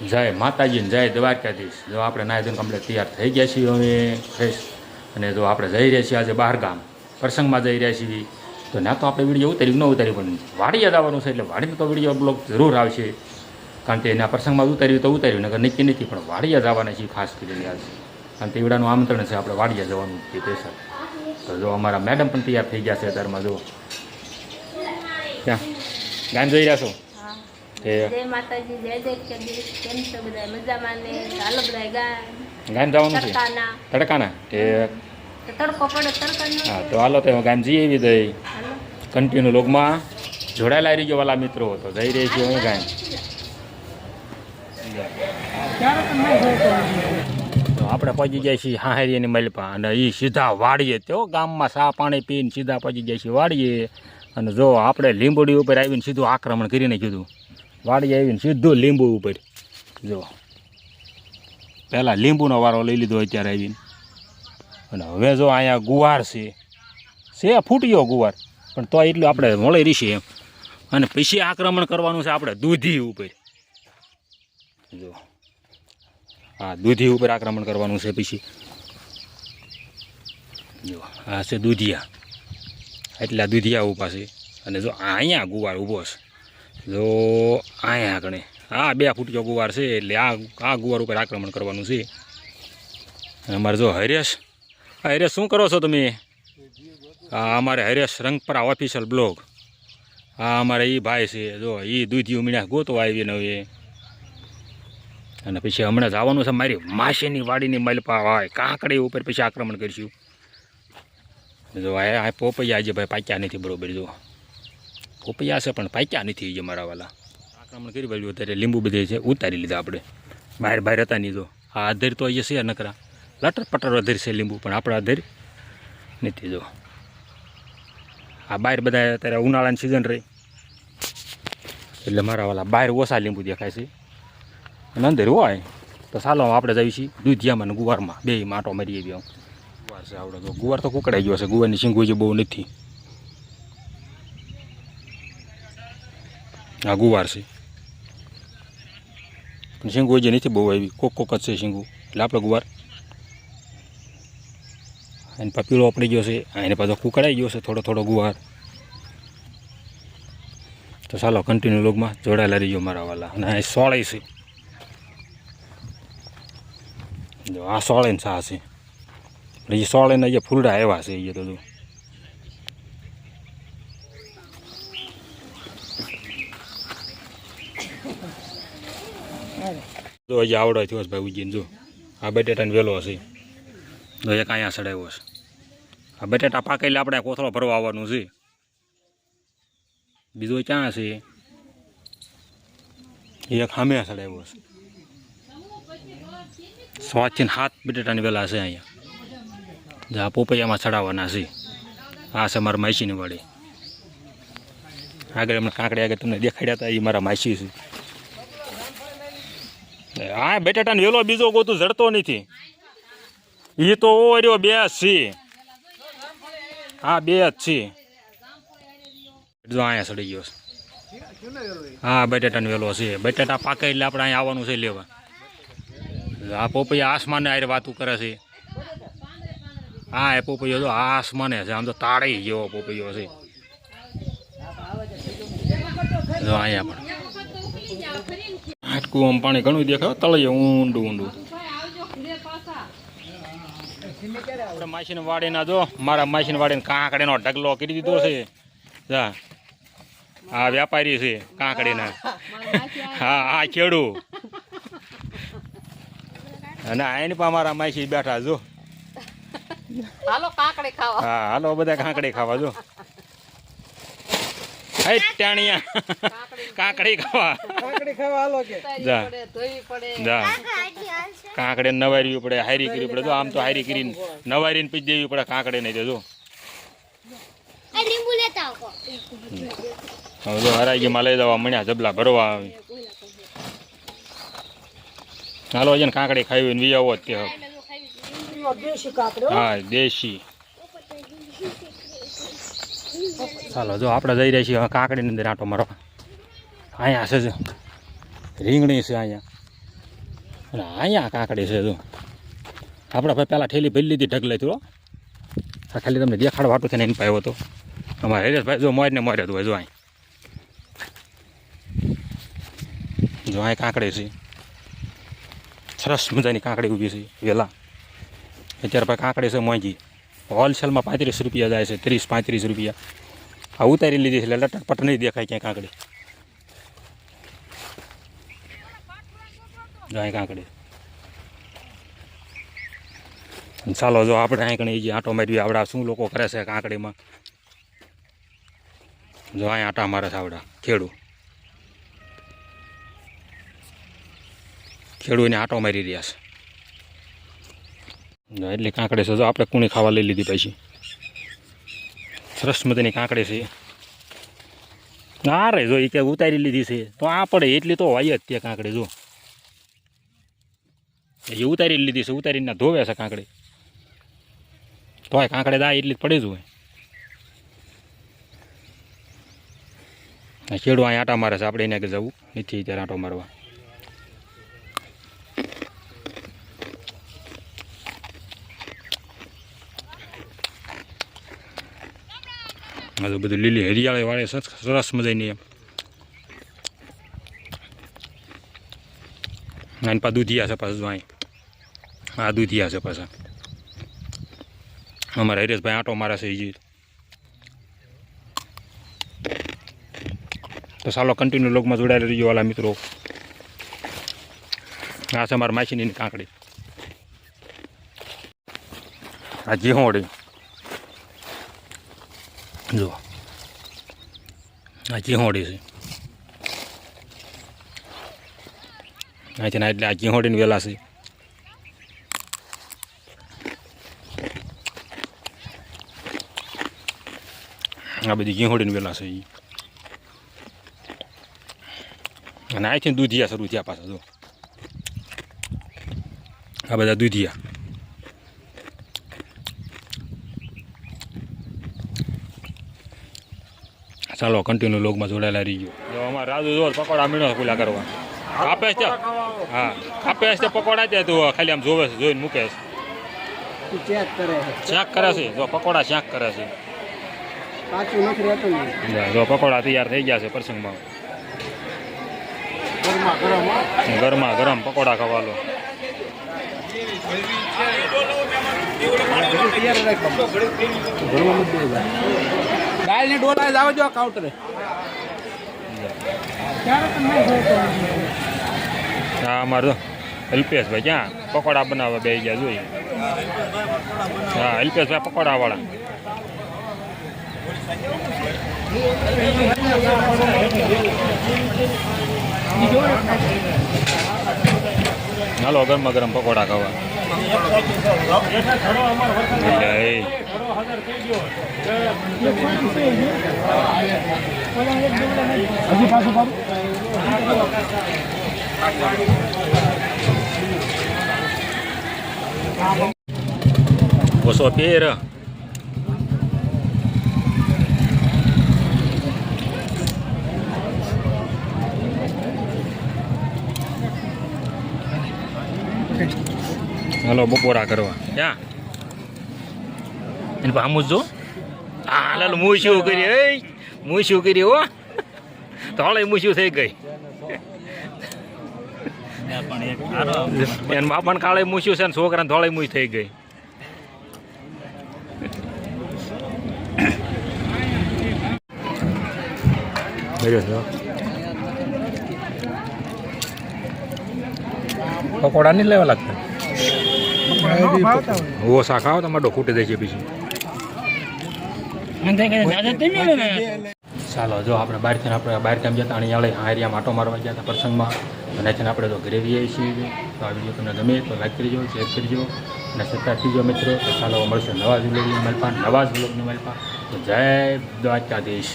જય માતાજીને જય દ્વારકાધીશ. જો આપણે નાયદન કમ્પ્લેટ તૈયાર થઈ ગયા છીએ અમે ફ્રેશ અને જો આપણે જઈ રહ્યા છીએ આજે બહાર ગામ પ્રસંગમાં જઈ રહ્યા છીએ. તો ના તો આપણે વીડિયો ઉતાર્યું ન ઉતાર્યું, પણ વાડીએ જવાનું છે એટલે વાડીનો તો વીડિયો બ્લોગ જરૂર આવશે. કારણ કે એના પ્રસંગમાં ઉતાર્યું તો ઉતાર્યું નગર નક્કી નથી, પણ વાડીએ જવાના છીએ ખાસ કરીને આજે કારણ કે એવડાનું આમંત્રણ છે આપણે વાડીએ જવાનું છે સ્પેશલ તો જો અમારા મેડમ પણ તૈયાર થઈ ગયા છે અત્યારમાં, જો. ક્યાં? ગામ જોઈ રહ્યા છો? જય માતાજી જય દ્વારકાધીશ કેમ છો બધા મજામાં ને? ચાલો બધા ગામ જવાનું છે? તડકાના. એ. તડકો પડે તડકાનો હા તો હાલો તો ગામ જઈએ એવી દઈ. કન્ટિન્યુ લોગમાં જોડાયેલા રહી ગયો વાલા મિત્રો. તો જઈ રહી છીએ હું ગામ તો આપણે પહોંચી જાય છીએ હાહરીની મલપા અને એ સીધા વાડીએ. તો ગામમાં સા પાણી પીને સીધા પહોંચી જાય છીએ વાડીએ. અને જો આપણે લીંબોડી ઉપર આવીને સીધું આક્રમણ કરીને કીધું વાડીએ આવીને સીધો લીંબુ ઉપર. જો. પહેલાં લીંબુનો વારો લઈ લીધો અત્યારે આવીને. અને હવે જો અહીંયા ગુવાર છે. છે, ફૂટ્યો ગુવાર. પણ તો એટલું આપણે મળી રહીશું એમ. અને પછી આક્રમણ કરવાનું છે આપણે દૂધી ઉપર. જો. હા દૂધી ઉપર આક્રમણ કરવાનું છે પછી. જો, આ છે દૂધિયા. એટલા દૂધિયા ઊભા છે. અને જો અહીંયા ગુવાર ઊભો છે. જો અહીંયા આગળ આ બે ફૂટ્યો ગુવાર છે એટલે આ આ ગુવાર ઉપર આક્રમણ કરવાનું છે. અમારે જો હરેશ હા હરેશ શું કરો છો તમે? આ અમારે હરેશ રંગપરા ઓફિશિયલ બ્લોગ આ અમારે એ ભાઈ છે, જો એ દૂધી ઉમીણા ગોતો આવીને હવે. અને પછી હમણાં જવાનું છે, મારી માસીની વાડીની મલપા હોય, કાંકડી ઉપર પછી આક્રમણ કરીશું. જો આ પોપૈયા આજે ભાઈ પાક્યા નથી બરોબર, જો. પોપૈયા છે, પણ પાક્યા નથી જે મારા વાલા. આક્રમણ કરી બાજુ અત્યારે લીંબુ બધે છે, ઉતારી લીધા આપણે. બહાર બહાર હતા નહીં જો આ આધેર તો અહીંયા છે નકરા. લટર પટર આધેર છે લીંબુ, પણ આપણા આધેર નથી જો. આ બહાર બધા અત્યારે ઉનાળાની સિઝન રહી. એટલે મારા વાલા બહાર ઓછા લીંબુ દેખાય છે. અને અંદર હોય. તો ચાલો આપણે જઈએ છીએ દૂધિયામાં અને ગુવારમાં. બે માટો મારીએ બી ગુવાર છે આવડે તો. ગુવાર તો કુકડાઈ ગયો છે. ગુવારની શીંગું જે બહુ નથી. આ ગુવાર છે. પણ શીંગું જે નથી બહુ આવી. કોક કોક જ છે શીંગું. એટલે આપણે ગુવાર. એને પપીળો પડી ગયો છે. એને પાછો કુકડાઈ ગયો છે થોડો થોડો ગુવાર. તો ચાલો કન્ટિન્યુ લોગમાં જોડાયેલા રહીજો મારા વાલા. અને સોળે છે. જો આ સોળે ને સા છે. એટલે એ સોળે ને અહીંયા ફૂલડા આવ્યા છે એ તો જો હજી આવડો થયો છે ભાઈ ઉજીને, જો. આ બટેટાને વેલો હશે જો એક અહીંયા સડાવ્યો છે. આ બટેટા પાકે એટલે આપણે કોથળો ભરવા આવવાનું છે. બીજો ક્યાં છે? એક સામે સડાવ્યો છે. સ્વાચીને હાથ બટેટાની વેલા છે અહીંયા. જે આ પોપૈયામાં ચડાવવાના છે. આ છે મારા માસીની વાડી. આગળ એમને કાંકડી આગળ તમને દેખાડ્યા હતા, એ મારા માસી છે. હા બટેટાને વેલો બીજો ગોતું, જડતો નથી. એ તો ઓર્યો બે જ છે. હા બે જ છે. જો અહીંયા સડી ગયો હા, બટેટાનો વેલો છે. બટેટા પાકે એટલે આપણે અહીંયા આવવાનું છે લેવા. આ પોપૈયા આસમાને આરે વાતું કરે છે. હા, એ પોપૈયો તો આસમાને છે. આમ તો તાળી જેવો પોપૈયો છે. જો અહીંયા પણ. હાટકું આમ પાણી ઘણું દેખાય હો, તળિયે ઊંડું ઊંડું. આપણે માસીને વાડીના જો મારા માછીને વાડીને કાંકડીનો ઢગલો કરી દીધો છે. જા. આ વેપારી છે કાંકડીના. હા આ ખેડૂ. અને આની પણ મારા માછી બેઠા જો. હાલો કાકડી ખાવા. હા હાલો બધા કાંકડી ખાવા જો. હે ટાણિયા. કાંકડી ખાવા. જા. ધોવી પડે જા. કાંકડે નવારી પડે હારી કરવી પડે. જો આમ તો હારી કરીને નવારીને પછી દેવી પડે કાંકડે નહીં તો જો. લીંબુ લેતા આવો. હવે જો હરાઈગીમાં લઈ જવા મળ્યા જબલા ભરવા આવે. હાલો છે ને કાંકડી ખાવી ને વિયાવો જ તે હા. દેશી. ચાલો, જો આપણે જઈ રહ્યા છીએ કાંકડીની અંદર આંટો મારો અહીંયા છે. રીંગણી છે અહીંયા. અને અહીંયા કાંકડી છે જો. આપણે ભાઈ પહેલાં ઠેલી ભરી લીધી, ઢગલે તો ખાલી તમને દેખાડવા વાટું ને એને પાયો હતો અમારે હરેશભાઈ જો મોરને મોર્યો હતો જો અહીં. જો અહીં કાંકડી છે. સરસ મજાની કાંકડી ઊભી છે, વેલા. અત્યારે ભાઈ કાંકડી છે મોંઘી. હોલસેલમાં પાંત્રીસ રૂપિયા જાય છે, ત્રીસ, પાંત્રીસ રૂપિયા. આ ઉતારી લીધી છે, એટલે લટકપટ નહીં દેખાય ક્યાંય કાંકડી જાય કાંકડી ચાલો જો આપણે અહીં કણી જે આંટો મારવી આવડા શું લોકો કરે છે કાંકડીમાં જો અહીં આંટા મારે છે આવડા, ખેડૂ. ખેડૂને આંટો મારી રહ્યા છે. એટલી કાંકડે છે. જો આપણે કુણી ખાવા લઈ લીધી પછી. સરસ મજાની કાંકડી છે. ના રે, જો એ કે ઉતારી લીધી છે. તો આ પડે, એટલી તો હોય જ તે કાંકડી, જો. એ ઉતારી લીધી છે, ઉતારીને ધોવે છે કાંકડી. તોય કાંકડે દા, એટલી જ પડી જ હોય. અહીં આટા મારે છે, આપણે એને કે જવું. નથી ત્યારે આંટો મારવા. આ તો બધું લીલી હરિયાળી વાળી સરસ મજાની એમ. અને પા દૂધિયા છે પાછું અહીં. આ દૂધિયા છે પાછા. અમારા હરેશભાઈ આંટો મારે છે એ તો ચાલો કન્ટિન્યુ લોગમાં જોડાયેલા રહીજો વાલા મિત્રો. આ છે મારા માછીની કાંકડી. આ જીહોડી જો આ ચીહોડી છે. અહીંથી ના એટલે આ ચીહોડીની વેલા છે. આ બધી ચીહોડીની વેલા છે. અને અહીંથી દૂધિયા શરૂ થયા પાછા જો આ બધા દૂધિયા. ચાલો કન્ટિન્યુ લોગમાં જોડાયેલા રહીજો. જો અમારે રાજુ જો પકોડા મીણો પેલા કરવા આપે છે? હા. આપે છે પકોડા ત્યાં તું ખાલી આમ જોવે છે જોઈને મૂકે છે. ચેક કરે છે. શાક કરે છે? જો પકોડા ચેક કરે છે. કાચું નથી રહેતું ને. જો, જો પકોડા તૈયાર થઈ ગયા છે પ્રસંગમાં. ગરમા ગરમ પકોડા ખાવા લો ઘરમાં મત દેવું દાળ ને ડોલા જાવ જો કાઉન્ટરે હા અમારો અલ્પેશભાઈ ક્યાં? પકોડા બનાવવા બે ગયા જોઈએ હા અલ્પેશભાઈ પકોડા વાળા હાલો ગરમા ગરમ પકોડા ખાવા. ઓછો પેર હાલો બપોરા કરવા ક્યાં એને આમ જ જો હા લાલ હું શું કરી એ હું શું કરી હો તોળે હું શું થઈ ગઈ એના બાપાને કાળે મૂછ્યું છે ને છોકરાને ધોળે મૂછ થઈ ગઈ પકોડા નહીં લેવા લાગતા? ઓ શાક આવો તમારે ખૂટી દે જાય પછી. ચાલો જો આપણે બહારથી આપણે બહાર કામ જતા અને આ એરિયા માટો મારવા ગયા હતા પ્રસંગમાં. અને છે આપણે તો ઘરે આવીએ છીએ. તો આ વીડિયો તમને ગમે તો લાઈક કરજો શેર કરજો. અને સત્તા કરજો મિત્રો. તો ચાલો મળશે નવા જ વ્લોગની મલપા નવા જ વ્લોગની મલપા. તો જય દ્વારકાધીશ.